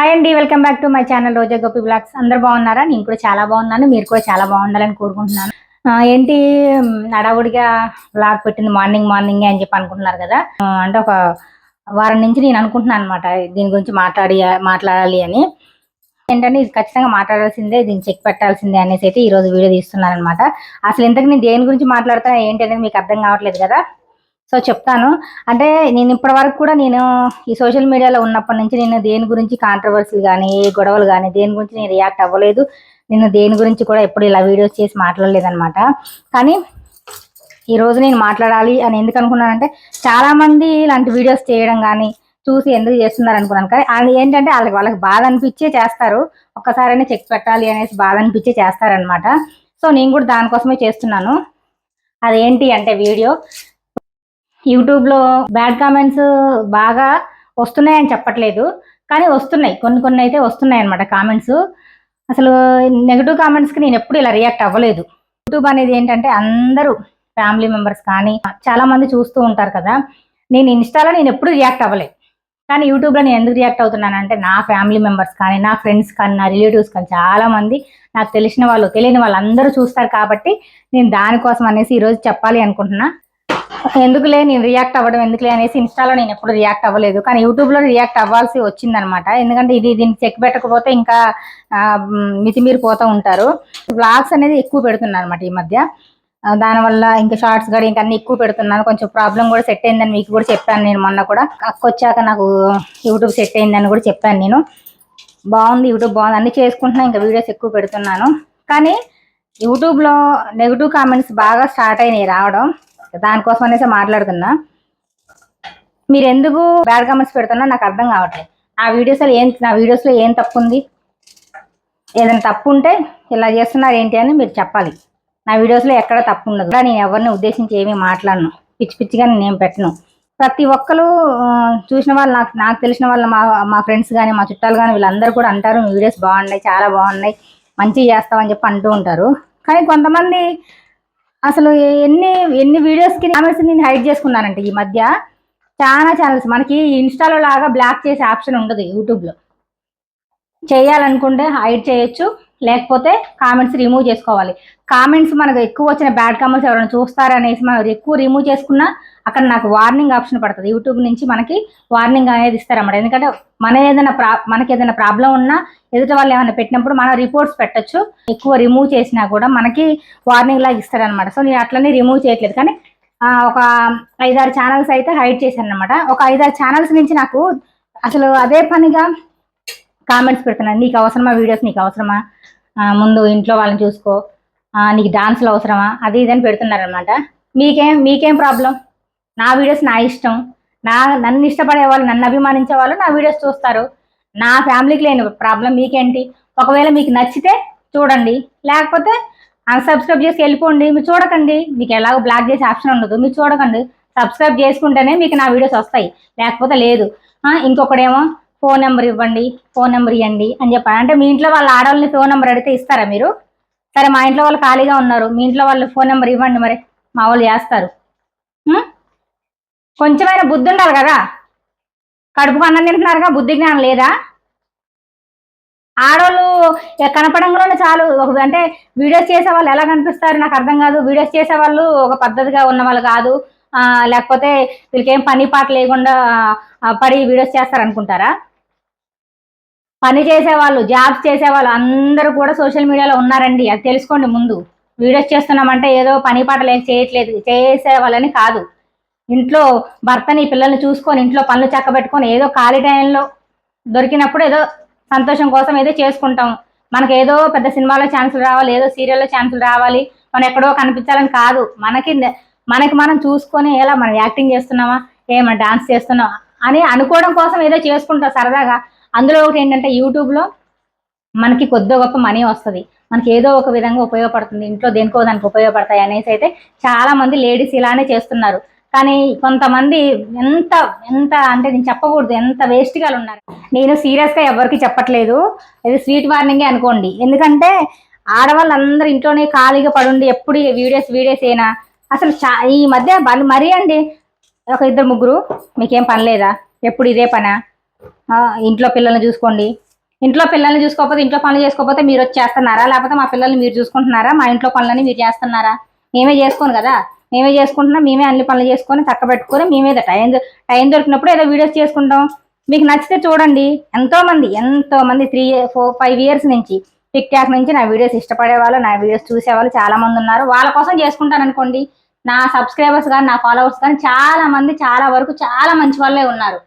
Hi అండి welcome back to my channel Roja Gopi vlogs అందరు బాగున్నారా? నేను కూడా చాలా బాగున్నాను మీరు కూడా చాలా బాగుండాలని కోరుకుంటున్నాను. ఏంటి నడావుడిగా బ్లాగ్ పెట్టింది మార్నింగ్ మార్నింగ్ అని చెప్పి అనుకుంటున్నారు కదా? అంటే ఒక వారం నుంచి నేను అనుకుంటున్నాను అనమాట దీని గురించి మాట్లాడి మాట్లాడాలి అని. ఏంటంటే ఇది ఖచ్చితంగా మాట్లాడాల్సిందే దీన్ని చెక్ పెట్టాల్సిందే అనేసి అయితే ఈ రోజు వీడియో తీస్తున్నాను అనమాట అసలు ఇంతకు నేను దేని గురించి మాట్లాడుతున్నా ఏంటి అనేది మీకు అర్థం కావట్లేదు కదా? సో చెప్తాను. అంటే నేను ఇప్పటి వరకు కూడా నేను ఈ సోషల్ మీడియాలో ఉన్నప్పటి నుంచి నేను దేని గురించి కాంట్రవర్సీలు కానీ ఏ గొడవలు కానీ దేని గురించి నేను రియాక్ట్ అవ్వలేదు. నేను దేని గురించి కూడా ఎప్పుడు ఇలా వీడియోస్ చేసి మాట్లాడలేదనమాట కానీ ఈరోజు నేను మాట్లాడాలి అని ఎందుకు అనుకున్నానంటే చాలామంది ఇలాంటి వీడియోస్ చేయడం కానీ చూసి ఎందుకు చేస్తున్నారు అనుకున్నాను. కానీ అది ఏంటంటే వాళ్ళకి వాళ్ళకి బాధ అనిపించే చేస్తారు. ఒక్కసారైనా చెక్ పెట్టాలి అనేసి బాధ అనిపించే చేస్తారనమాట సో నేను కూడా దానికోసమే చేస్తున్నాను. అదేంటి అంటే వీడియో. యూట్యూబ్లో బ్యాడ్ కామెంట్స్ బాగా వస్తున్నాయని చెప్పట్లేదు. కానీ వస్తున్నాయి. కొన్ని కొన్ని అయితే వస్తున్నాయి అనమాట కామెంట్స్. అసలు నెగిటివ్ కామెంట్స్కి నేను ఎప్పుడు ఇలా రియాక్ట్ అవ్వలేదు. యూట్యూబ్ అనేది ఏంటంటే అందరూ ఫ్యామిలీ మెంబర్స్ కానీ చాలామంది చూస్తూ ఉంటారు కదా. నేను ఇన్స్టాలో నేను ఎప్పుడు రియాక్ట్ అవ్వలేదు. కానీ యూట్యూబ్లో నేను ఎందుకు రియాక్ట్ అవుతున్నానంటే నా ఫ్యామిలీ మెంబర్స్ కానీ నా ఫ్రెండ్స్ కానీ నా రిలేటివ్స్ కానీ చాలామంది నాకు తెలిసిన వాళ్ళు తెలియని వాళ్ళు అందరూ చూస్తారు కాబట్టి నేను దానికోసం అనేసి ఈరోజు చెప్పాలి అనుకుంటున్నా. ఎందుకులే నేను రియాక్ట్ అవ్వడం ఎందుకులే అనేసి ఇన్స్టాలో నేను ఎప్పుడు రియాక్ట్ అవ్వలేదు. కానీ యూట్యూబ్లో రియాక్ట్ అవ్వాల్సి వచ్చిందనమాట ఎందుకంటే ఇది దీన్ని చెక్ పెట్టకపోతే ఇంకా మితిమీరి పోతూ ఉంటారు. వ్లాగ్స్ అనేది ఎక్కువ పెడుతున్నాను అనమాట ఈ మధ్య. దానివల్ల ఇంకా షార్ట్స్ కూడా ఇంకా అన్ని ఎక్కువ పెడుతున్నాను. కొంచెం ప్రాబ్లం కూడా సెట్ అయిందని మీకు కూడా చెప్పాను నేను మొన్న కూడా. అక్కొచ్చాక నాకు యూట్యూబ్ సెట్ అయిందని కూడా చెప్పాను నేను. బాగుంది యూట్యూబ్ బాగుంది. అన్ని చేసుకుంటున్నా ఇంకా వీడియోస్ ఎక్కువ పెడుతున్నాను. కానీ యూట్యూబ్లో నెగిటివ్ కామెంట్స్ బాగా స్టార్ట్ అయినాయి రావడం. దానికోసం అనేసి మాట్లాడుతున్నా. మీరు ఎందుకు బ్యాడ్ కామెంట్స్ పెడుతున్నా నాకు అర్థం కావట్లేదు. ఆ వీడియోస్లో ఏం నా వీడియోస్లో ఏం తప్పు ఉంది ఏదైనా తప్పు ఉంటే ఇలా చేస్తున్నారు ఏంటి అని మీరు చెప్పాలి. నా వీడియోస్లో ఎక్కడ తప్పు ఉండదు నేను ఎవరిని ఉద్దేశించి ఏమీ మాట్లాడను. పిచ్చి పిచ్చిగా నేను పెట్టను. ప్రతి ఒక్కరు చూసిన వాళ్ళు నాకు నాకు తెలిసిన వాళ్ళు మా మా ఫ్రెండ్స్ కానీ మా చుట్టాలు కానీ వీళ్ళందరూ కూడా అంటారు మీ వీడియోస్ బాగున్నాయి చాలా బాగున్నాయి మంచిగా చేస్తామని చెప్పి అంటూ ఉంటారు. కానీ కొంతమంది అసలు ఎన్ని ఎన్ని వీడియోస్కి కామెంట్స్ నేను హైడ్ చేసుకున్నానంటే ఈ మధ్య చాలా ఛానల్స్ మనకి ఇన్స్టాలో లాగా బ్లాక్ చేసే ఆప్షన్ ఉండదు యూట్యూబ్లో చేయాలనుకుంటే హైడ్ చేయొచ్చు. లేకపోతే కామెంట్స్ రిమూవ్ చేసుకోవాలి. కామెంట్స్ మనకు ఎక్కువ వచ్చిన బ్యాడ్ కామెంట్స్ ఎవరైనా చూస్తారనేసి మనం ఎక్కువ రిమూవ్ చేసుకున్నా అక్కడ నాకు వార్నింగ్ ఆప్షన్ పడుతుంది. యూట్యూబ్ నుంచి మనకి వార్నింగ్ అనేది ఇస్తారన్నమాట. ఎందుకంటే మన ఏదైనా ప్రా మనకి ఏదైనా ప్రాబ్లం ఉన్నా ఎదుటి వాళ్ళు ఏమైనా పెట్టినప్పుడు మనం రిపోర్ట్స్ పెట్టొచ్చు. ఎక్కువ రిమూవ్ చేసినా కూడా మనకి వార్నింగ్ లాగా ఇస్తారనమాట సో నేను అట్లనే రిమూవ్ చేయట్లేదు. కానీ ఒక ఐదారు ఛానల్స్ అయితే హైడ్ చేశాను అనమాట ఒక ఐదారు ఛానల్స్ నుంచి నాకు అసలు అదే పనిగా కామెంట్స్ పెడుతున్నాను నీకు అవసరమా? వీడియోస్ నీకు అవసరమా? ముందు ఇంట్లో వాళ్ళని చూసుకో. నీకు డాన్స్లు అవసరమా? అది ఇది అని పెడుతున్నారనమాట మీకేం మీకేం ప్రాబ్లం నా వీడియోస్ నా ఇష్టం. నా నన్ను ఇష్టపడే వాళ్ళు నన్ను అభిమానించే వాళ్ళు నా వీడియోస్ చూస్తారు. నా ఫ్యామిలీకి లేని ప్రాబ్లం మీకేంటి? ఒకవేళ మీకు నచ్చితే చూడండి. లేకపోతే అన్సబ్స్క్రైబ్ చేసి వెళ్ళిపోండి. మీరు చూడకండి. మీకు ఎలాగో బ్లాక్ చేసే ఆప్షన్ ఉండదు. మీరు చూడకండి. సబ్స్క్రైబ్ చేసుకుంటేనే మీకు నా వీడియోస్ వస్తాయి. లేకపోతే లేదు. ఇంకొకడేమో ఫోన్ నెంబర్ ఇవ్వండి ఫోన్ నెంబర్ ఇవ్వండి అని చెప్పాను అంటే మీ ఇంట్లో వాళ్ళ ఆడవాళ్ళని ఫోన్ నెంబర్ అడిగితే ఇస్తారా మీరు? సరే మా ఇంట్లో వాళ్ళు ఖాళీగా ఉన్నారు. మీ ఇంట్లో వాళ్ళు ఫోన్ నెంబర్ ఇవ్వండి మరి. మా వాళ్ళు చేస్తారు. కొంచెమైనా బుద్ధి ఉండాలి కదా? కడుపుకు అన్నం తింటున్నారుగా బుద్ధి జ్ఞానం లేదా? ఆడవాళ్ళు కనపడంలోనే చాలు. ఒక అంటే వీడియోస్ చేసే వాళ్ళు ఎలా కనిపిస్తారు నాకు అర్థం కాదు. వీడియోస్ చేసే వాళ్ళు ఒక పద్ధతిగా ఉన్న వాళ్ళు కాదు. లేకపోతే వీళ్ళకి ఏం పని పాట లేకుండా పడి వీడియోస్ చేస్తారు అనుకుంటారా పని చేసేవాళ్ళు జాబ్స్ చేసేవాళ్ళు అందరూ కూడా సోషల్ మీడియాలో ఉన్నారండి. అది తెలుసుకోండి ముందు. వీడియోస్ చేస్తున్నామంటే ఏదో పని పాట లేక చేయట్లేదు. చేసేవాళ్ళని కాదు. ఇంట్లో భర్తని పిల్లల్ని చూసుకొని ఇంట్లో పనులు చక్కబెట్టుకొని ఏదో ఖాళీ టైంలో దొరికినప్పుడు ఏదో సంతోషం కోసం ఏదో చేసుకుంటాం. మనకి ఏదో పెద్ద సినిమాలో ఛాన్సులు రావాలి ఏదో సీరియల్లో ఛాన్సులు రావాలి. మనం ఎక్కడో కనిపించాలని కాదు. మనకి మనకి మనం చూసుకొని ఎలా మనం యాక్టింగ్ చేస్తున్నామా ఏమన్నా డాన్స్ చేస్తున్నామా అని అనుకోవడం కోసం ఏదో చేసుకుంటాం సరదాగా. అందులో ఒకటి ఏంటంటే యూట్యూబ్లో మనకి కొద్ది గొప్ప మనీ వస్తుంది. మనకి ఏదో ఒక విధంగా ఉపయోగపడుతుంది. ఇంట్లో దేనికో దానికి ఉపయోగపడతాయి అనేసి అయితే చాలామంది లేడీస్ ఇలానే చేస్తున్నారు. కానీ కొంతమంది ఎంత ఎంత అంటే నేను చెప్పకూడదు. ఎంత వేస్ట్గా ఉన్నారు. నేను సీరియస్గా ఎవరికి చెప్పట్లేదు. ఇది స్వీట్ వార్నింగే అనుకోండి. ఎందుకంటే ఆడవాళ్ళందరూ ఇంట్లోనే ఖాళీగా పడుండి ఎప్పుడు వీడియోస్ వీడియోస్ అయినా అసలు ఈ మధ్య మరీ అండి ఒక ఇద్దరు ముగ్గురు మీకేం పని లేదా? ఎప్పుడు ఇదే పనా? ఇంట్లో పిల్లల్ని చూసుకోండి. ఇంట్లో పిల్లల్ని చూసుకోకపోతే ఇంట్లో పనులు చేసుకోకపోతే మీరు వచ్చి చేస్తున్నారా లేకపోతే మా పిల్లల్ని మీరు చూసుకుంటున్నారా? మా ఇంట్లో పనులని మీరు చేస్తున్నారా? మేమే చేసుకోను కదా? మేమే చేసుకుంటున్నాం మేమే అన్ని పనులు చేసుకొని చక్క పెట్టుకొని మేమే టైం టైం దొరికినప్పుడు ఏదో వీడియోస్ చేసుకుంటాం. మీకు నచ్చితే చూడండి. ఎంతో మంది ఎంతో మంది త్రీ ఫోర్ ఫైవ్ ఇయర్స్ నుంచి టిక్టాక్ నుంచి నా వీడియోస్ ఇష్టపడే వాళ్ళు నా వీడియోస్ చూసేవాళ్ళు చాలామంది ఉన్నారు. వాళ్ళ కోసం చేసుకుంటాను అనుకోండి. నా సబ్స్క్రైబర్స్ కానీ నా ఫాలోవర్స్ కానీ చాలా మంది చాలా వరకు చాలా మంచి వాళ్ళే ఉన్నారు.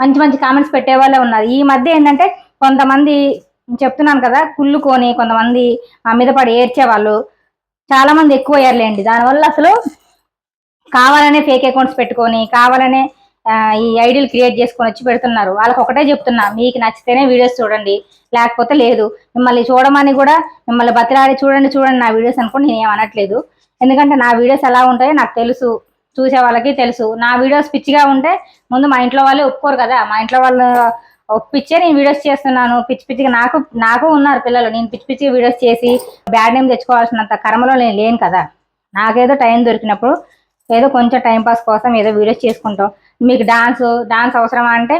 మంచి మంచి కామెంట్స్ పెట్టే వాళ్ళే ఉన్నారు. ఈ మధ్య ఏంటంటే కొంతమంది చెప్తున్నాను కదా కుళ్ళుకొని కొంతమంది మా మీద పడి ఏడ్చే వాళ్ళు చాలా మంది ఎక్కువ అయ్యారులేండి. దానివల్ల అసలు కావాలనే ఫేక్ అకౌంట్స్ పెట్టుకొని కావాలనే ఈ ఐడియలు క్రియేట్ చేసుకొని వచ్చి పెడుతున్నారు. వాళ్ళకి ఒకటే చెప్తున్నా మీకు నచ్చితేనే వీడియోస్ చూడండి లేకపోతే లేదు. మిమ్మల్ని చూడమని కూడా మిమ్మల్ని బతిలాడి చూడండి చూడండి నా వీడియోస్ అనుకోండి నేను ఏమనట్లేదు అనట్లేదు. ఎందుకంటే నా వీడియోస్ ఎలా ఉంటాయో నాకు తెలుసు. చూసే వాళ్ళకి తెలుసు. నా వీడియోస్ పిచ్చిగా ఉంటే ముందు మా ఇంట్లో వాళ్ళే ఒప్పుకోరు కదా. మా ఇంట్లో వాళ్ళు ఒప్పించే నేను వీడియోస్ చేస్తున్నాను. పిచ్చి పిచ్చిగా నాకు నాకు ఉన్నారు పిల్లలు. నేను పిచ్చి పిచ్చిగా వీడియోస్ చేసి బ్యాడ్ నేమ్ తెచ్చుకోవాల్సినంత కర్మలో నేను లేను కదా. నాకేదో టైం దొరికినప్పుడు ఏదో కొంచెం టైంపాస్ కోసం ఏదో వీడియోస్ చేసుకుంటాం. మీకు డాన్స్ డాన్స్ అవసరమా అంటే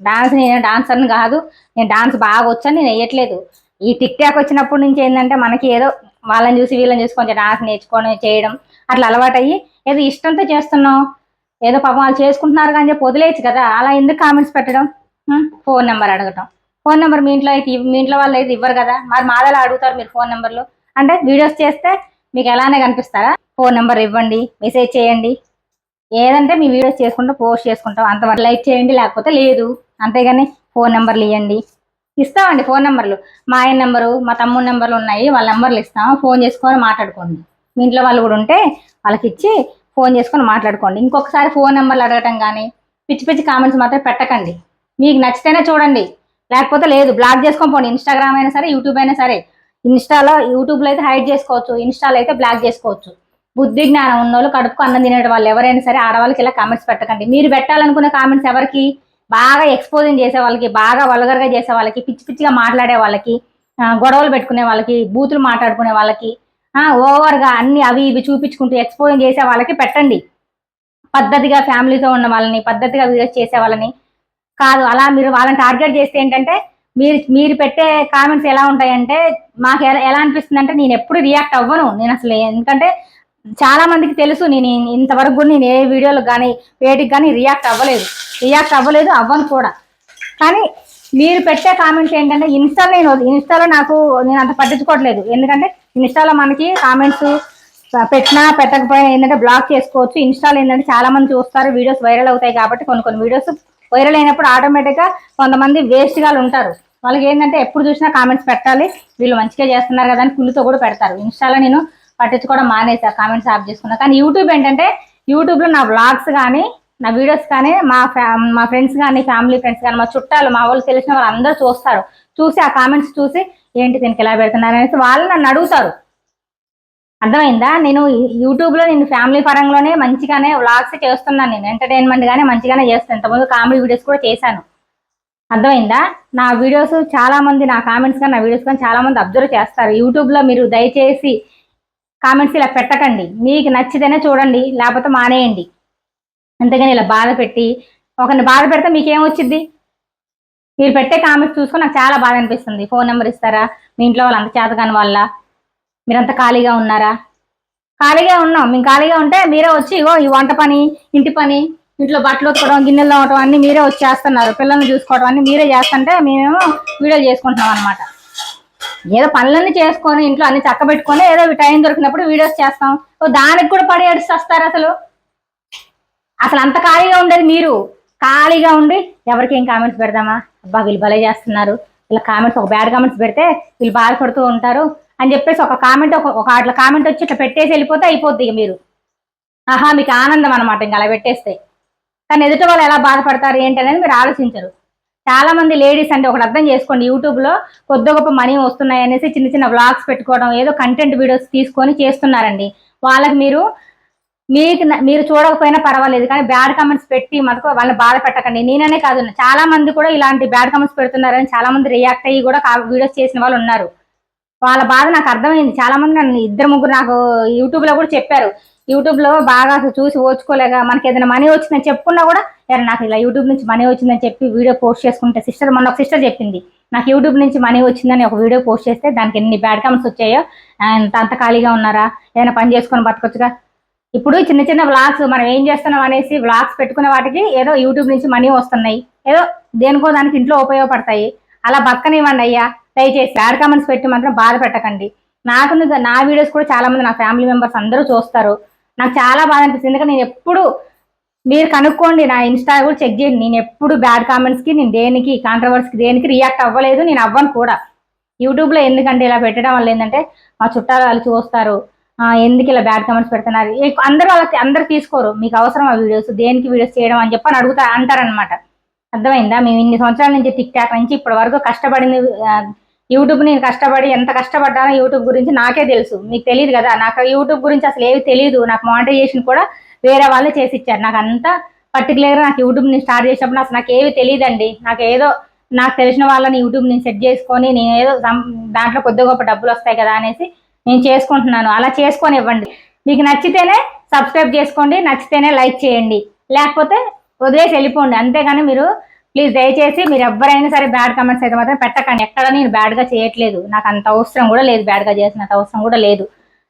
డాన్స్ నేను డాన్సర్ని కాదు. నేను డాన్స్ బాగా వచ్చని నేను వేయట్లేదు. ఈ టిక్ టాక్ వచ్చినప్పటి నుంచి ఏంటంటే మనకి ఏదో వాళ్ళని చూసి వీళ్ళని చూసి కొంచెం డాన్స్ నేర్చుకొని చేయడం అట్లా అలవాటయ్యి ఏదో ఇష్టంతో చేస్తున్నాం ఏదో పాపం వాళ్ళు చేసుకుంటున్నారు కానీ చెప్పి వదిలేయచ్చు కదా. అలా ఎందుకు కామెంట్స్ పెట్టడం? ఫోన్ నెంబర్ అడగటం. ఫోన్ నెంబర్ మీ ఇంట్లో అయితే మీ ఇంట్లో వాళ్ళు అయితే ఇవ్వరు కదా. మరి మాదలా అడుగుతారు మీరు ఫోన్ నెంబర్లు అంటే వీడియోస్ చేస్తే మీకు ఎలానే కనిపిస్తారా? ఫోన్ నెంబర్ ఇవ్వండి మెసేజ్ చేయండి. ఏదంటే మీ వీడియోస్ చేసుకుంటూ పోస్ట్ చేసుకుంటాం అంతవరకు లైక్ చేయండి లేకపోతే లేదు. అంతేగాని ఫోన్ నెంబర్లు ఇవ్వండి ఇస్తామండి ఫోన్ నెంబర్లు మా ఆయన నెంబరు మా తమ్ముడు నెంబర్లు ఉన్నాయి వాళ్ళ నెంబర్లు ఇస్తాం. ఫోన్ చేసుకొని మాట్లాడుకోండి. మీ ఇంట్లో వాళ్ళు కూడా ఉంటే వాళ్ళకి ఇచ్చి ఫోన్ చేసుకొని మాట్లాడుకోండి. ఇంకొకసారి ఫోన్ నెంబర్లు అడగటం కానీ పిచ్చి పిచ్చి కామెంట్స్ మాత్రం పెట్టకండి. మీకు నచ్చితేనే చూడండి. లేకపోతే లేదు బ్లాక్ చేసుకొని పోండి. ఇన్స్టాగ్రామ్ అయినా సరే యూట్యూబ్ అయినా సరే. ఇన్స్టాలో యూట్యూబ్లో అయితే హైడ్ చేసుకోవచ్చు. ఇన్స్టాలో అయితే బ్లాక్ చేసుకోవచ్చు. బుద్ధి జ్ఞానం ఉన్నోళ్ళు కడుపుకు అన్నం తినే వాళ్ళు ఎవరైనా సరే ఆడవాళ్ళకి ఇలా కామెంట్స్ పెట్టకండి. మీరు పెట్టాలనుకున్న కామెంట్స్ ఎవరికి? బాగా ఎక్స్పోజింగ్ చేసే వాళ్ళకి బాగా వల్గర్గా చేసే వాళ్ళకి పిచ్చి పిచ్చిగా మాట్లాడే వాళ్ళకి గొడవలు పెట్టుకునే వాళ్ళకి బూతులు మాట్లాడుకునే వాళ్ళకి ఓవర్గా అన్ని అవి ఇవి చూపించుకుంటూ ఎక్స్పోజింగ్ చేసే వాళ్ళకి పెట్టండి. పద్ధతిగా ఫ్యామిలీతో ఉన్న వాళ్ళని పద్ధతిగా వీడియోస్ చేసే వాళ్ళని కాదు. అలా మీరు వాళ్ళని టార్గెట్ చేస్తే ఏంటంటే మీరు మీరు పెట్టే కామెంట్స్ ఎలా ఉంటాయంటే మాకు ఎలా ఎలా అనిపిస్తుంది అంటే నేను ఎప్పుడు రియాక్ట్ అవ్వను. నేను అసలు ఎందుకంటే చాలా మందికి తెలుసు నేను ఇంతవరకు కూడా నేను ఏ వీడియోలకు కానీ వేటికి కానీ రియాక్ట్ అవ్వలేదు. రియాక్ట్ అవ్వలేదు అవ్వను కూడా. కానీ మీరు పెట్టే కామెంట్స్ ఏంటంటే ఇన్స్టా నేను ఇన్స్టాలో నాకు నేను అంత పట్టించుకోవట్లేదు. ఎందుకంటే ఇన్స్టాలో మనకి కామెంట్స్ పెట్టినా పెట్టకపోయినా ఏంటంటే బ్లాక్ చేసుకోవచ్చు. ఇన్స్టాలో ఏంటంటే చాలా మంది చూస్తారు వీడియోస్ వైరల్ అవుతాయి కాబట్టి కొన్ని కొన్ని వీడియోస్ వైరల్ అయినప్పుడు ఆటోమేటిక్గా కొంతమంది వేస్ట్గా ఉంటారు. వాళ్ళకి ఏంటంటే ఎప్పుడు చూసినా కామెంట్స్ పెట్టాలి. వీళ్ళు మంచిగా చేస్తున్నారు కదా అని కుళ్ళుతో కూడా పెడతారు. ఇన్స్టాలో నేను పట్టించుకోవడం మానేసా కామెంట్స్ ఆఫ్ చేసుకున్నా. కానీ యూట్యూబ్ ఏంటంటే యూట్యూబ్లో నా బ్లాగ్స్ కానీ నా వీడియోస్ కానీ మా మా ఫ్రెండ్స్ కానీ ఫ్యామిలీ ఫ్రెండ్స్ కానీ మా చుట్టాలు మా వాళ్ళు తెలిసిన వాళ్ళు అందరూ చూస్తారు. చూసి ఆ కామెంట్స్ చూసి ఏంటి దీనికి ఎలా పెడుతున్నారు అనేసి వాళ్ళు నన్ను అడుగుతారు. అర్థమైందా? నేను యూట్యూబ్లో నేను ఫ్యామిలీ పరంగానే మంచిగానే వ్లాగ్స్ చేస్తున్నాను. నేను ఎంటర్టైన్మెంట్గానే మంచిగానే చేస్తాను. ఇంతకుముందు కామెడీ వీడియోస్ కూడా చేశాను. అర్థమైందా? నా వీడియోస్ చాలామంది నా కామెంట్స్ కానీ నా వీడియోస్ కానీ చాలా మంది అబ్జర్వ్ చేస్తారు. యూట్యూబ్లో మీరు దయచేసి కామెంట్స్ ఇలా పెట్టకండి. మీకు నచ్చితేనే చూడండి లేకపోతే మానేయండి. అంతేగాని ఇలా బాధ పెట్టి ఒకరిని బాధ పెడితే మీకేం వచ్చింది మీరు పెట్టే కామెంట్స్ చూసుకొని నాకు చాలా బాధ అనిపిస్తుంది. ఫోన్ నెంబర్ ఇస్తారా? మీ ఇంట్లో వాళ్ళు అంత చేత వల్ల వాళ్ళ? మీరంతా ఖాళీగా ఉన్నారా? ఖాళీగా ఉన్నాం. మేము ఖాళీగా ఉంటే మీరే వచ్చి ఇగో ఈ వంట పని ఇంటి పని ఇంట్లో బట్టలు ఉతకడం గిన్నెలు తోమటం అన్ని మీరే వచ్చి చేస్తున్నారు. పిల్లల్ని చూసుకోవడం అన్ని మీరే చేస్తుంటే మేమేమో వీడియోలు చేసుకుంటున్నాం అనమాట ఏదో పనులన్నీ చేసుకొని ఇంట్లో అన్ని చక్క పెట్టుకొని ఏదో టైం దొరికినప్పుడు వీడియోస్ చేస్తాం. దానికి కూడా పడి ఏడుస్తూ అసలు. అసలు అంత ఖాళీగా ఉండేది మీరు. ఖాళీగా ఉండి ఎవరికి ఏం కామెంట్స్ పెడదామా? అబ్బా వీళ్ళు భలే చేస్తున్నారు. ఇలా కామెంట్స్ ఒక బ్యాడ్ కామెంట్స్ పెడితే వీళ్ళు బాధపడుతూ ఉంటారు అని చెప్పేసి ఒక కామెంట్ ఒక అట్లా కామెంట్ వచ్చి ఇట్లా పెట్టేసి వెళ్ళిపోతే అయిపోద్ది ఇక మీరు. ఆహా మీకు ఆనందం అనమాట ఇంకా అలా పెట్టేస్తే. కానీ ఎదుట వాళ్ళు ఎలా బాధపడతారు ఏంటి అనేది మీరు ఆలోచించరు. చాలా మంది లేడీస్ అంటే ఒకటి అర్థం చేసుకోండి. యూట్యూబ్లో కొద్ది గొప్ప మనీ వస్తున్నాయి అనేసి చిన్న చిన్న వ్లాగ్స్ పెట్టుకోవడం ఏదో కంటెంట్ వీడియోస్ తీసుకొని చేస్తున్నారండి. వాళ్ళకి మీరు మీకు మీరు చూడకపోయినా పర్వాలేదు కానీ బ్యాడ్ కామెంట్స్ పెట్టి మనకు వాళ్ళని బాధ పెట్టకండి. నేననే కాదు చాలా మంది కూడా ఇలాంటి బ్యాడ్ కామెంట్స్ పెడుతున్నారని చాలా మంది రియాక్ట్ అయ్యి కూడా వీడియోస్ చేసిన వాళ్ళు ఉన్నారు. వాళ్ళ బాధ నాకు అర్థమైంది. చాలా మంది నన్ను ఇద్దరు ముగ్గురు నాకు యూట్యూబ్లో కూడా చెప్పారు. యూట్యూబ్లో బాగా చూసి ఓచుకోలేక మనకి ఏదైనా మనీ వచ్చిందని చెప్పుకున్నా కూడా నాకు ఇలా యూట్యూబ్ నుంచి మనీ వచ్చిందని చెప్పి వీడియో పోస్ట్ చేసుకుంటే సిస్టర్ మొన్న ఒక సిస్టర్ చెప్పింది. నాకు యూట్యూబ్ నుంచి మనీ వచ్చిందని ఒక వీడియో పోస్ట్ చేస్తే దానికి ఎన్ని బ్యాడ్ కామెంట్స్ వచ్చాయో అంత అంత ఖాళీగా ఉన్నారా? ఏదైనా పని చేసుకొని బతకొచ్చుగా? ఇప్పుడు చిన్న చిన్న వ్లాగ్స్ మనం ఏం చేస్తున్నాం అనేసి వ్లాగ్స్ పెట్టుకున్న వాటికి ఏదో యూట్యూబ్ నుంచి మనీ వస్తున్నాయి. ఏదో దేనికో దానికి ఇంట్లో ఉపయోగపడతాయి. అలా బక్కనివ్వండి అయ్యా. దయచేసి బ్యాడ్ కామెంట్స్ పెట్టి మాత్రం బాధ పెట్టకండి. నాకు నా వీడియోస్ కూడా చాలా మంది నా ఫ్యామిలీ మెంబర్స్ అందరూ చూస్తారు. నాకు చాలా బాధ అనిపిస్తుంది. ఎందుకంటే నేను ఎప్పుడు మీరు కనుక్కోండి నా ఇన్స్టా కూడా చెక్ చేయండి. నేను ఎప్పుడు బ్యాడ్ కామెంట్స్కి నేను దేనికి కాంట్రవర్సీకి దేనికి రియాక్ట్ అవ్వలేదు. నేను అవ్వను కూడా. యూట్యూబ్లో ఎందుకంటే ఇలా పెట్టడం వల్ల ఏంటంటే మా చుట్టాలు వాళ్ళు చూస్తారు. ఎందుకు ఇలా బ్యాడ్ కమెంట్స్ పెడుతున్నారు? అందరూ వాళ్ళకి అందరు తీసుకోరు. మీకు అవసరం ఆ వీడియోస్ దేనికి వీడియోస్ చేయడం అని చెప్పి అని అడుగుతా అంటారనమాట అర్థమైందా? మేము ఇన్ని సంవత్సరాల నుంచి టిక్ టాక్ నుంచి ఇప్పటి వరకు కష్టపడింది యూట్యూబ్ నేను కష్టపడి ఎంత కష్టపడ్డానో యూట్యూబ్ గురించి నాకే తెలుసు. మీకు తెలియదు కదా? నాకు యూట్యూబ్ గురించి అసలు ఏవి తెలియదు నాకు మానిటైజేషన్ కూడా వేరే వాళ్ళే చేసి ఇచ్చారు. నాకు అంతా పర్టికులర్గా నాకు యూట్యూబ్ నేను స్టార్ట్ చేసినప్పుడు అసలు నాకు ఏవి తెలియదండి నాకు ఏదో నాకు తెలిసిన వాళ్ళని యూట్యూబ్ నేను సెట్ చేసుకొని నేను ఏదో సం- దాంట్లో కొద్ది గొప్ప డబ్బులు వస్తాయి కదా అనేసి నేను చేసుకుంటున్నాను. అలా చేసుకొని ఇవ్వండి మీకు నచ్చితేనే సబ్స్క్రైబ్ చేసుకోండి నచ్చితేనే లైక్ చేయండి. లేకపోతే వదిలేసి వెళ్ళిపోండి. అంతేగాని మీరు ప్లీజ్ దయచేసి మీరు ఎవరైనా సరే బ్యాడ్ కమెంట్స్ అయితే మాత్రం పెట్టకండి. ఎక్కడ నేను బ్యాడ్గా చేయట్లేదు. నాకు అంత అవసరం కూడా లేదు బ్యాడ్గా చేసినంత అవసరం కూడా లేదు.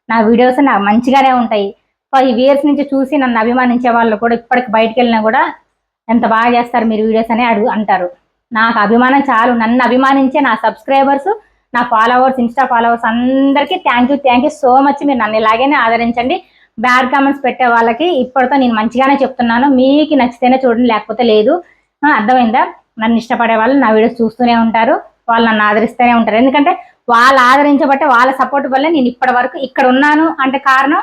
నా వీడియోస్ నాకు మంచిగానే ఉంటాయి. ఫైవ్ ఇయర్స్ నుంచి చూసి నన్ను అభిమానించే వాళ్ళు కూడా ఇప్పటికి బయటకు వెళ్ళినా కూడా ఎంత బాగా చేస్తారు మీరు వీడియోస్ అని అడుగు అంటారు. నాకు అభిమానం చాలు. నన్ను అభిమానించే నా సబ్స్క్రైబర్స్ నా ఫాలోవర్స్ ఇన్స్టా ఫాలోవర్స్ అందరికీ thank you thank you so much మీరు నన్ను ఇలాగనే ఆదరించండి. బ్యాడ్ కామెంట్స్ పెట్టే వాళ్ళకి ఇప్పటితో నేను మంచిగానే చెప్తున్నాను. మీకు నచ్చితేనే చూడండి లేకపోతే లేదు. అర్థమైందా? నన్ను ఇష్టపడే వాళ్ళు నా వీడియోస్ చూస్తూనే ఉంటారు. వాళ్ళు నన్ను ఆదరిస్తూనే ఉంటారు. ఎందుకంటే వాళ్ళు ఆదరించబట్టే వాళ్ళ సపోర్ట్ వల్లే నేను ఇప్పటి వరకు ఇక్కడ ఉన్నాను అంటే కారణం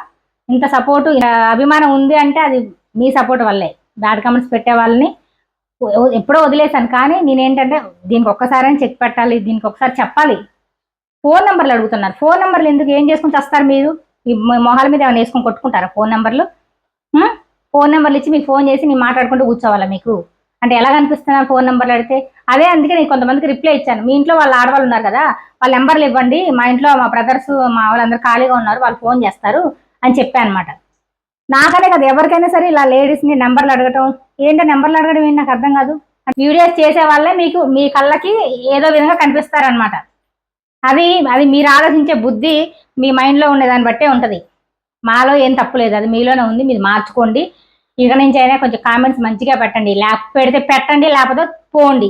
ఇంత సపోర్టు అభిమానం ఉంది అంటే అది మీ సపోర్ట్ వల్లే. బ్యాడ్ కామెంట్స్ పెట్టే వాళ్ళని ఎప్పుడో వదిలేశాను. కానీ నేనేంటంటే దీనికి ఒక్కసారి చెక్ పెట్టాలి దీనికి ఒకసారి చెప్పాలి. ఫోన్ నెంబర్లు అడుగుతున్నారు. ఫోన్ నెంబర్లు ఎందుకు? ఏం చేసుకుని వస్తారు మీరు? మీ మొహాల మీద ఏమైనా వేసుకొని కొట్టుకుంటారా ఫోన్ నెంబర్లు? ఫోన్ నెంబర్లు ఇచ్చి మీకు ఫోన్ చేసి నేను మాట్లాడుకుంటూ కూర్చోవాలా మీకు? అంటే ఎలా కనిపిస్తున్నారు ఫోన్ నెంబర్లు అడిగితే? అదే అందుకే నేను కొంతమందికి రిప్లై ఇచ్చాను. మీ ఇంట్లో వాళ్ళ ఆడవాళ్ళు ఉన్నారు కదా వాళ్ళ నెంబర్లు ఇవ్వండి. మా ఇంట్లో మా బ్రదర్స్ మా వాళ్ళందరూ ఖాళీగా ఉన్నారు వాళ్ళు ఫోన్ చేస్తారు అని చెప్పాను అనమాట నాకనే కదా ఎవరికైనా సరే ఇలా లేడీస్ని నెంబర్లు అడగటం. ఏంటో నెంబర్లు అడగడం ఏంటి? నాకు అర్థం కాదు. వీడియోస్ చేసే వాళ్ళే మీకు మీ కళ్ళకి ఏదో విధంగా కనిపిస్తారనమాట అది అది మీరు ఆలోచించే బుద్ధి మీ మైండ్లో ఉండే దాన్ని బట్టే ఉంటుంది. మాలో ఏం తప్పు లేదు అది మీలోనే ఉంది మీరు మార్చుకోండి. ఇక నుంచి అయినా కొంచెం కామెంట్స్ మంచిగా పెట్టండి. లేక పెడితే పెట్టండి లేకపోతే పోండి.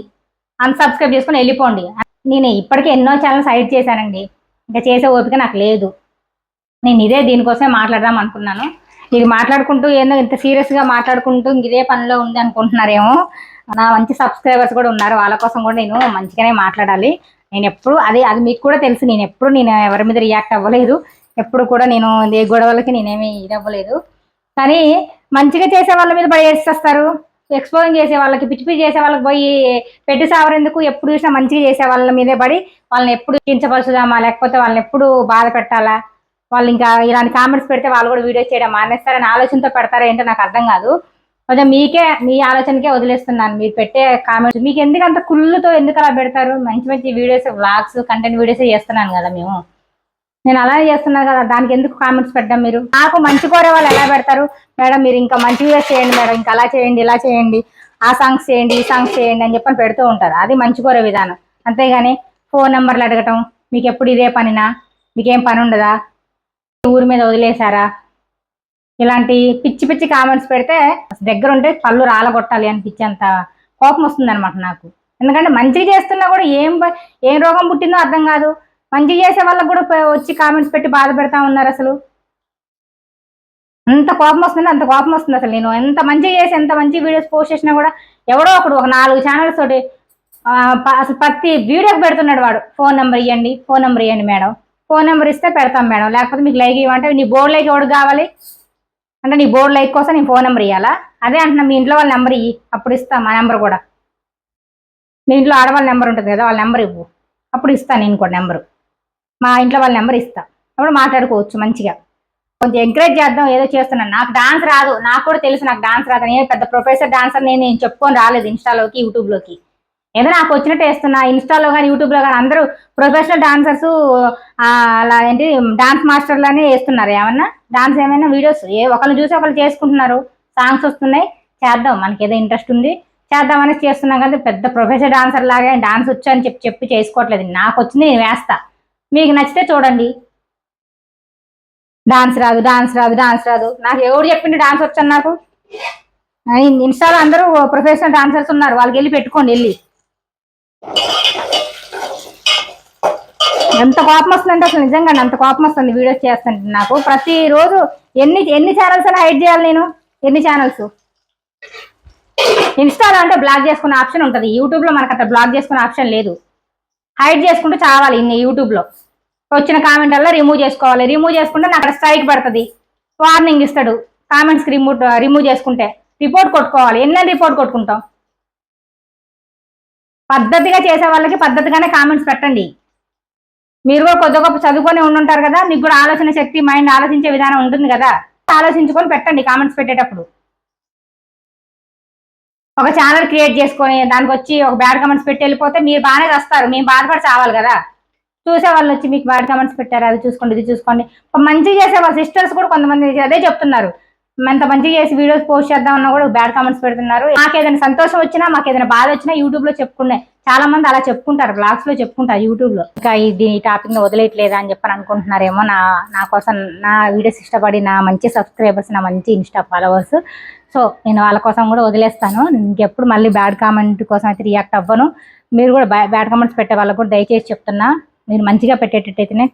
అన్సబ్స్క్రైబ్ చేసుకుని వెళ్ళిపోండి. నేను ఇప్పటికే ఎన్నో ఛానల్స్ హైడ్ చేశానండి. ఇంకా చేసే ఓపిక నాకు లేదు. నేను ఇదే దీనికోసమే మాట్లాడదాం అనుకున్నాను. ఇది మాట్లాడుకుంటూ ఏందో ఇంత సీరియస్గా మాట్లాడుకుంటూ ఇదే పనిలో ఉంది అనుకుంటున్నారేమో. నా మంచి సబ్స్క్రైబర్స్ కూడా ఉన్నారు. వాళ్ళ కోసం కూడా నేను మంచిగానే మాట్లాడాలి. నేను ఎప్పుడు అదే అది మీకు కూడా తెలుసు నేను ఎప్పుడు నేను ఎవరి మీద రియాక్ట్ అవ్వలేదు. ఎప్పుడు కూడా నేను ఏ గొడవలకి నేనేమి ఇది అవ్వలేదు. కానీ మంచిగా చేసే వాళ్ళ మీద పడి ఎక్స్పోజింగ్ చేసే వాళ్ళకి పిచ్చి పిచ్చి చేసే వాళ్ళకి పోయి పెట్టి సావరేందుకు ఎప్పుడు చూసినా మంచిగా చేసే వాళ్ళ మీదే పడి వాళ్ళని ఎప్పుడు కించపరచుదామా లేకపోతే వాళ్ళని ఎప్పుడు బాధ పెట్టాలా? వాళ్ళు ఇంకా ఇలాంటి కామెంట్స్ పెడితే వాళ్ళు కూడా వీడియోస్ చేయడం మానేస్తారని ఆలోచనతో పెడతారా ఏంటో నాకు అర్థం కాదు. కొంచెం మీకే మీ ఆలోచనకే వదిలేస్తున్నాను. మీరు పెట్టే కామెంట్స్ మీకు ఎందుకు అంత కుళ్ళుతో ఎందుకు అలా పెడతారు? మంచి మంచి వీడియోస్ వ్లాగ్స్ కంటెంట్ వీడియోస్ చేస్తున్నాను కదా మేము. నేను అలా చేస్తున్నాను కదా దానికి ఎందుకు కామెంట్స్ పెట్టడం మీరు? నాకు మంచి కోరే వాళ్ళు ఎలా పెడతారు? మేడం మీరు ఇంకా మంచి వీడియోస్ చేయండి మేడం ఇంకా అలా చేయండి ఇలా చేయండి ఆ సాంగ్స్ చేయండి ఈ సాంగ్స్ చేయండి అని చెప్పని పెడుతూ ఉంటారు. అది మంచి కోరే విధానం. అంతేగాని ఫోన్ నెంబర్లు అడగటం మీకు ఎప్పుడు ఇదే పనినా? మీకేం పని ఉండదా? ఊరి మీద వదిలేశారా? ఇలాంటి పిచ్చి పిచ్చి కామెంట్స్ పెడితే దగ్గర ఉంటే పళ్ళు రాలగొట్టాలి అనిపించేంత కోపం వస్తుంది అనమాట నాకు. ఎందుకంటే మంచిగా చేస్తున్నా కూడా ఏం ఏం రోగం పుట్టిందో అర్థం కాదు. మంచిగా చేసే వాళ్ళకి కూడా వచ్చి కామెంట్స్ పెట్టి బాధ పెడతా ఉన్నారు అసలు. అంత కోపం వస్తుంది అంత కోపం వస్తుంది అసలు నేను. ఎంత మంచిగా చేసి ఎంత మంచి వీడియోస్ పోస్ట్ చేసినా కూడా ఎవడో ఒకడు ఒక నాలుగు ఛానల్స్ తోటి ప- అసలు ప్రతి వీడియోకి పెడుతున్నాడు వాడు. ఫోన్ నెంబర్ ఇవ్వండి ఫోన్ నెంబర్ ఇవ్వండి మేడం. ఫోన్ నెంబర్ ఇస్తే పెడతాం మేడం. లేకపోతే మీకు లైక్ ఇవ్వంటే నీ బోర్డు లైక్ ఎవడు కావాలి? అంటే నీ బోర్డు లైక్ కోసం నీ ఫోన్ నెంబర్ ఇవ్వాలా అదే అంటున్నా మీ ఇంట్లో వాళ్ళ నెంబర్ ఇవ్వి అప్పుడు ఇస్తా మా నెంబర్ కూడా. మీ ఇంట్లో ఆడవాళ్ళ నెంబర్ ఉంటుంది కదా వాళ్ళ నెంబర్ ఇవ్వు. అప్పుడు ఇస్తాను నేను కూడా నెంబరు. మా ఇంట్లో వాళ్ళ నెంబర్ ఇస్తా. అప్పుడు మాట్లాడుకోవచ్చు మంచిగా. కొంచెం ఎంకరేజ్ చేద్దాం ఏదో చేస్తున్నాను నాకు డాన్స్ రాదు. నాకు కూడా తెలుసు నాకు డాన్స్ రాదు. నేను పెద్ద ప్రొఫెసర్ డాన్సర్ నేను నేను చెప్పుకొని రాలేదు ఇన్స్టాలోకి యూట్యూబ్లోకి ఏదో నాకు వచ్చినట్టు వేస్తున్నా ఇన్స్టాలో కానీ యూట్యూబ్లో కానీ అందరూ ప్రొఫెషనల్ డాన్సర్స్ అలా ఏంటి డాన్స్ మాస్టర్లనే వేస్తున్నారు ఏమన్నా? డాన్స్ ఏమైనా వీడియోస్ ఏ ఒకళ్ళు చూసి ఒకళ్ళు చేసుకుంటున్నారు. సాంగ్స్ వస్తున్నాయి. చేద్దాం. మనకి ఏదో ఇంట్రెస్ట్ ఉంది. చేద్దామని చేస్తున్నాం కదా పెద్ద ప్రొఫెషనల్ డాన్సర్ లాగా డాన్స్ వచ్చు అని చెప్పి చెప్పి చేసుకోవట్లేదు. నాకు వచ్చింది నేను వేస్తా. మీకు నచ్చితే చూడండి. డాన్స్ రాదు డాన్స్ రాదు డాన్స్ రాదు. నాకు ఎవరు చెప్పిండు డాన్స్ వచ్చాను నాకు? ఇన్స్టాలో అందరూ ప్రొఫెషనల్ డాన్సర్స్ ఉన్నారు. వాళ్ళకి వెళ్ళి పెట్టుకోండి వెళ్ళి. ఎంత కోపం వస్తుందంటే అసలు నిజంగా అంత కోపం వస్తుంది వీడియోస్ చేస్తుంటే నాకు. ప్రతిరోజు ఎన్ని ఎన్ని ఛానల్స్ అని హైడ్ చేయాలి నేను? ఎన్ని ఛానల్స్ ఇన్స్టాలో అంటే బ్లాక్ చేసుకునే ఆప్షన్ ఉంటుంది. యూట్యూబ్లో మనకు అట్లా బ్లాక్ చేసుకునే ఆప్షన్ లేదు. హైడ్ చేసుకుంటూ చావాలి ఇన్ని యూట్యూబ్లో వచ్చిన కామెంట్ వల్ల రిమూవ్ చేసుకోవాలి. రిమూవ్ చేసుకుంటే నాకు అక్కడ స్ట్రైక్ పడుతుంది. వార్నింగ్ ఇస్తాడు. కామెంట్స్కి రిమూవ్ రిమూవ్ చేసుకుంటే. రిపోర్ట్ కొట్టుకోవాలి. ఎన్ని రిపోర్ట్ కొట్టుకుంటాం? పద్ధతిగా చేసే వాళ్ళకి పద్ధతిగానే కామెంట్స్ పెట్టండి. మీరు కూడా కొద్ది గొప్ప చదువుకొని ఉండుంటారు కదా మీకు కూడా ఆలోచన శక్తి మైండ్ ఆలోచించే విధానం ఉంటుంది కదా ఆలోచించుకొని పెట్టండి కామెంట్స్ పెట్టేటప్పుడు. ఒక ఛానల్ క్రియేట్ చేసుకొని దానికి వచ్చి ఒక బ్యాడ్ కామెంట్స్ పెట్టి వెళ్ళిపోతే మీరు బాగానే వస్తారు మేము బాధపడి చావాలి కదా. చూసే వాళ్ళు వచ్చి మీకు బ్యాడ్ కామెంట్స్ పెట్టారు అది చూసుకోండి ఇది చూసుకోండి. మంచి మంచిగా చేసే వాళ్ళ సిస్టర్స్ కూడా కొంతమంది అదే చెప్తున్నారు. ఎంత మంచిగా చేసి వీడియోస్ పోస్ట్ చేద్దామన్నా కూడా బ్యాడ్ కామెంట్స్ పెడుతున్నారు. మాకు ఏదైనా సంతోషం వచ్చినా మాకు ఏదైనా బాధ వచ్చినా యూట్యూబ్లో చెప్పుకునే చాలా మంది అలా చెప్పుకుంటారు బ్లాగ్స్లో చెప్పుకుంటారు యూట్యూబ్లో. ఇంకా ఇది ఈ టాపిక్ని వదిలేయట్లేదా అని చెప్పని అనుకుంటున్నారేమో నా నా కోసం నా వీడియోస్ ఇష్టపడి నా మంచి సబ్స్క్రైబర్స్ నా మంచి ఇన్స్టా ఫాలోవర్స్ సో నేను వాళ్ళ కోసం కూడా వదిలేస్తాను. ఇంకెప్పుడు మళ్ళీ బ్యాడ్ కామెంట్ కోసం అయితే రియాక్ట్ అవ్వను. మీరు కూడా బ్యాడ్ కామెంట్స్ పెట్టే వాళ్ళకు కూడా దయచేసి చెప్తున్నా. మీరు మంచిగా పెట్టేటట్టయితేనే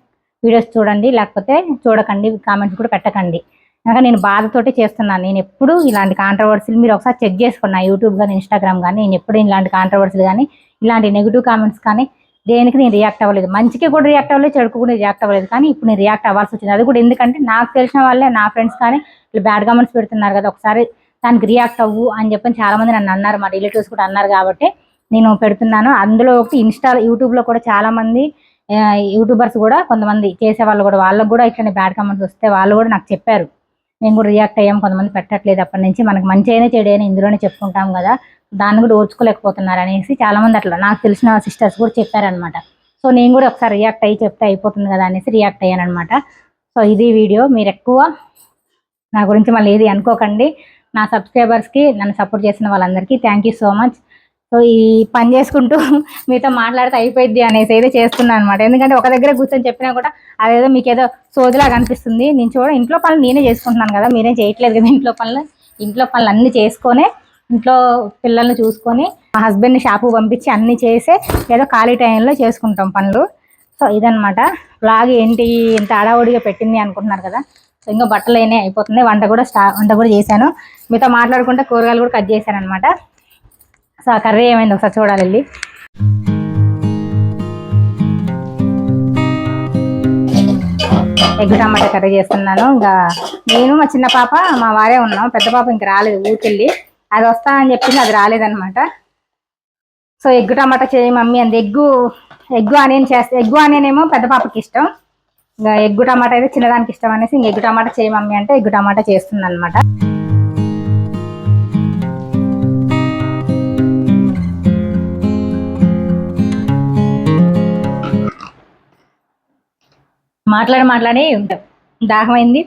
వీడియోస్ చూడండి లేకపోతే చూడకండి కామెంట్స్ కూడా పెట్టకండి. కనుక నేను బాధతోటే చేస్తున్నాను. నేను ఎప్పుడు ఇలాంటి కాంట్రవర్సీలు మీరు ఒకసారి చెక్ చేసుకున్నా యూట్యూబ్ కానీ ఇన్స్టాగ్రామ్ కానీ నేను ఎప్పుడు ఇలాంటి కాంట్రవర్సీలు కానీ ఇలాంటి నెగిటివ్ కామెంట్స్ కానీ దేనికి నేను రియాక్ట్ అవ్వలేదు. మంచికి కూడా రియాక్ట్ అవ్వలేదు చెడుకు కూడా రియాక్ట్ అవ్వలేదు. కానీ ఇప్పుడు నేను రియాక్ట్ అవ్వాల్సి వచ్చింది. అది కూడా ఎందుకంటే నాకు తెలిసిన వాళ్ళే నా ఫ్రెండ్స్ కానీ ఇట్లా బ్యాడ్ కామెంట్స్ పెడుతున్నారు కదా. ఒకసారి దానికి రియాక్ట్ అవ్వు అని చెప్పని చాలామంది నన్ను అన్నారు. మా రిలేటివ్స్ కూడా అన్నారు కాబట్టి నేను పెడుతున్నాను. అందులో ఒకటి ఇన్స్టా యూట్యూబ్లో కూడా చాలామంది యూట్యూబర్స్ కూడా కొంతమంది చేసే వాళ్ళు కూడా. వాళ్ళకు కూడా ఇట్లనే బ్యాడ్ కామెంట్స్ వస్తే వాళ్ళు కూడా నాకు చెప్పారు. మేము కూడా రియాక్ట్ అయ్యాం కొంతమంది పెట్టట్లేదు అప్పటి నుంచి మనకు మంచి అయినా చెడు అయినా ఇందులోనే చెప్పుకుంటాం కదా. దాన్ని కూడా ఓర్చుకోలేకపోతున్నారు అనేసి చాలామంది అట్లా నాకు తెలిసిన సిస్టర్స్ కూడా చెప్పారనమాట సో నేను కూడా ఒకసారి రియాక్ట్ అయ్యి చెప్తే అయిపోతుంది కదా అనేసి రియాక్ట్ అయ్యాను అనమాట సో ఇది వీడియో. మీరు ఎక్కువ నా గురించి మళ్ళీ ఏది అనుకోకండి. నా సబ్స్క్రైబర్స్కి నన్ను సపోర్ట్ చేసిన వాళ్ళందరికీ thank you so much so ఈ పని చేసుకుంటూ మీతో మాట్లాడితే అయిపోయింది అనేసి అయితే చేస్తున్నాను అనమాట ఎందుకంటే ఒక దగ్గర కూర్చొని చెప్పినా కూడా అదేదో మీకు ఏదో సోదిలాగా అనిపిస్తుంది నేను చూడ ఇంట్లో పనులు నేనే చేసుకుంటున్నాను కదా మీరేం చేయట్లేదు కదా ఇంట్లో పనులు. ఇంట్లో పనులు అన్నీ చేసుకొని ఇంట్లో పిల్లల్ని చూసుకొని మా హస్బెండ్ని షాపు పంపించి అన్నీ చేసే ఏదో ఖాళీ టైంలో చేసుకుంటాం పనులు. సో ఇదనమాట బ్లాగ్ ఏంటి ఇంత అడావుడిగా పెట్టింది అనుకుంటున్నారు కదా. సో ఇంకా బట్టలు అయినాయి అయిపోతుంది వంట కూడా స్టా వంట కూడా చేశాను. మీతో మాట్లాడుకుంటే కూరగాయలు కూడా కట్ చేశాను అనమాట సో ఆ కర్రీ ఏమైంది ఒకసారి చూడాలి వెళ్ళి. ఎగ్ టమాటా కర్రీ చేస్తున్నాను. ఇంకా నేను మా చిన్న పాప మా వారే ఉన్నాం. పెద్ద పాప ఇంకా రాలేదు ఊరికెళ్ళి. అది వస్తా అని చెప్పింది అది రాలేదనమాట సో ఎగ్ టమాటా చేయి మమ్మీ అంది. ఎగ్గు ఎగ్గు ఆనియన్ చేస్తే ఎగ్గు ఆనియన్ ఏమో పెద్ద పాపకి ఇష్టం. ఇంకా ఎగ్గు టమాటా అయితే చిన్నదానికి ఇష్టం అనేసి ఇంక ఎగ్గు టమాటా చేయి మమ్మీ అంటే ఎగ్గు టమాటా చేస్తుంది అనమాట మాట్లాడి మాట్లాడి ఉంటాం. దాహమైంది.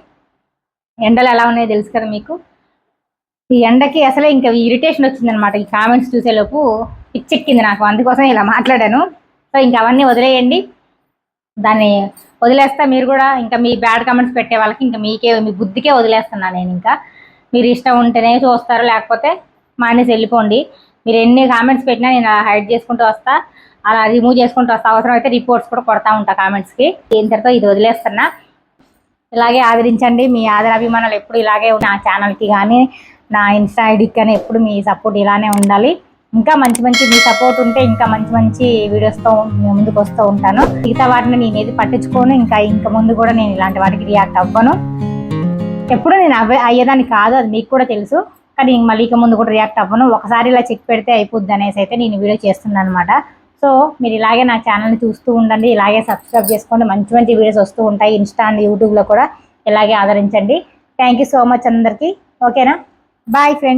ఎండలు ఎలా ఉన్నాయో తెలుసు కదా మీకు? ఈ ఎండకి అసలే ఇంకా ఇరిటేషన్ వచ్చిందనమాట ఈ కామెంట్స్ చూసేలోపు పిచ్చెక్కింది నాకు. అందుకోసం ఇలా మాట్లాడాను. సో ఇంకా అవన్నీ వదిలేయండి. దాన్ని వదిలేస్తా మీరు కూడా. ఇంకా మీ బ్యాడ్ కామెంట్స్ పెట్టే వాళ్ళకి ఇంకా మీకే మీ బుద్ధికే వదిలేస్తున్నా నేను ఇంకా. మీరు ఇష్టం ఉంటేనే చూస్తారు లేకపోతే మానేసి వెళ్ళిపోండి. మీరు ఎన్ని కామెంట్స్ పెట్టినా నేను అలా హైడ్ చేసుకుంటూ వస్తా. అలా రిమూవ్ చేసుకుంటూ వస్తా అవసరం అయితే రిపోర్ట్స్ కూడా కొడతా ఉంటా కామెంట్స్కి ఇంతటితో ఇది వదిలేస్తున్నా. ఇలాగే ఆదరించండి. మీ ఆదరాభిమానాలు ఎప్పుడు ఇలాగే నా ఛానల్కి కానీ నా ఇన్స్టా ఐడికి కానీ ఎప్పుడు మీ సపోర్ట్ ఇలానే ఉండాలి. ఇంకా మంచి మంచి మీ సపోర్ట్ ఉంటే ఇంకా మంచి మంచి వీడియోస్తో ముందుకు వస్తూ ఉంటాను. మిగతా వాటిని నేను ఏది పట్టించుకోను ఇంకా ఇంకా ముందు కూడా నేను ఇలాంటి వాటికి రియాక్ట్ అవ్వను. ఎప్పుడు నేను అవ్వే అయ్యేదాన్ని కాదు అది మీకు కూడా తెలుసు. కానీ మళ్ళీ ఇక ముందు కూడా రియాక్ట్ అవ్వను. ఒకసారి ఇలా చెక్ పెడితే అయిపోద్ది అనేసి అయితే నేను వీడియో చేస్తున్నాను అనమాట సో మీరు ఇలాగే నా ఛానల్ని చూస్తూ ఉండండి ఇలాగే సబ్స్క్రైబ్ చేసుకోండి. మంచి మంచి వీడియోస్ వస్తూ ఉంటాయి. ఇన్స్టా అండ్ యూట్యూబ్లో కూడా ఇలాగే ఆదరించండి. థ్యాంక్ యూ సో మచ్ అందరికీ. ఓకేనా బాయ్ ఫ్రెండ్స్